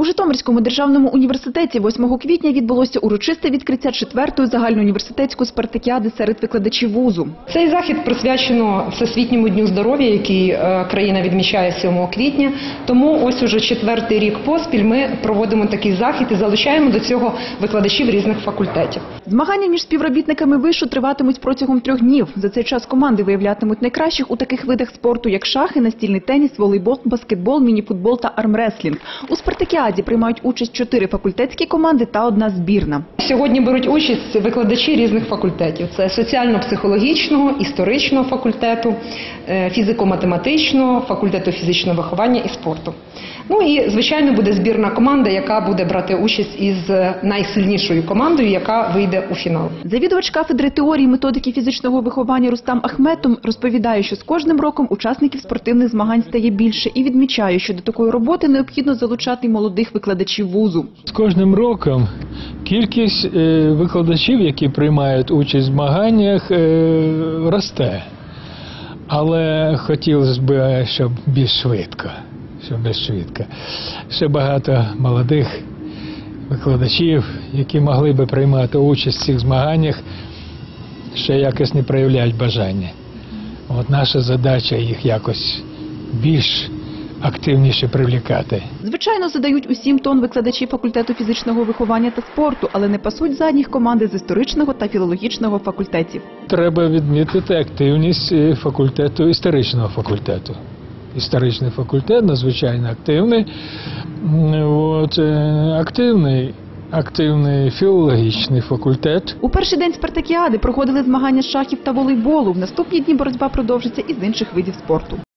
У Житомирському державному університеті 8 квітня відбулося урочисте відкриття четвертої загальноуніверситетської спартакіади серед викладачів вузу. Цей захід присвячено Всесвітньому дню здоров'я, який е, країна відмічає 7 квітня. Тому ось уже четвертий рік поспіль ми проводимо такий захід і залучаємо до цього викладачів різних факультетів. Змагання між співробітниками вишу триватимуть протягом трьох днів. За цей час команди виявлятимуть найкращих у таких видах спорту, як шахи, настільний теніс, волейбол, баскетбол, мініфутбол та армреслінг. У спартакіаді приймають участь чотири факультетські команди та одна збірна. Сьогодні беруть участь викладачі різних факультетів: це соціально-психологічного, історичного факультету, е, фізико-математичного, факультету фізичного виховання і спорту. Ну і звичайно буде збірна команда, яка буде брати участь із найсильнішою командою, яка вийде у фінал. Завідувач кафедри теорії методики фізичного виховання Рустам Ахметом розповідає, що з кожним роком учасників спортивних змагань стає більше і відмічає, що до такої роботи необхідно залучати й молодих викладачів вузу. З кожним роком кількість е, викладачів, які приймають участь в змаганнях, е, росте. Але хотілося б, щоб більш швидко. Щоб більш швидко. Ще багато молодих викладачів, які могли би приймати участь в цих змаганнях, ще якось не проявляють бажання. От наша задача їх якось більш активніше привлікати. Звичайно, задають усім тон викладачі факультету фізичного виховання та спорту, але не пасуть задніх команди з історичного та філологічного факультетів. Треба відмітити активність е, факультету історичного факультету. Історичний факультет надзвичайно активний. От, е, активний, активний філологічний факультет. У перший день спартакіади проходили змагання з шахів та волейболу. В наступні дні боротьба продовжиться і з інших видів спорту.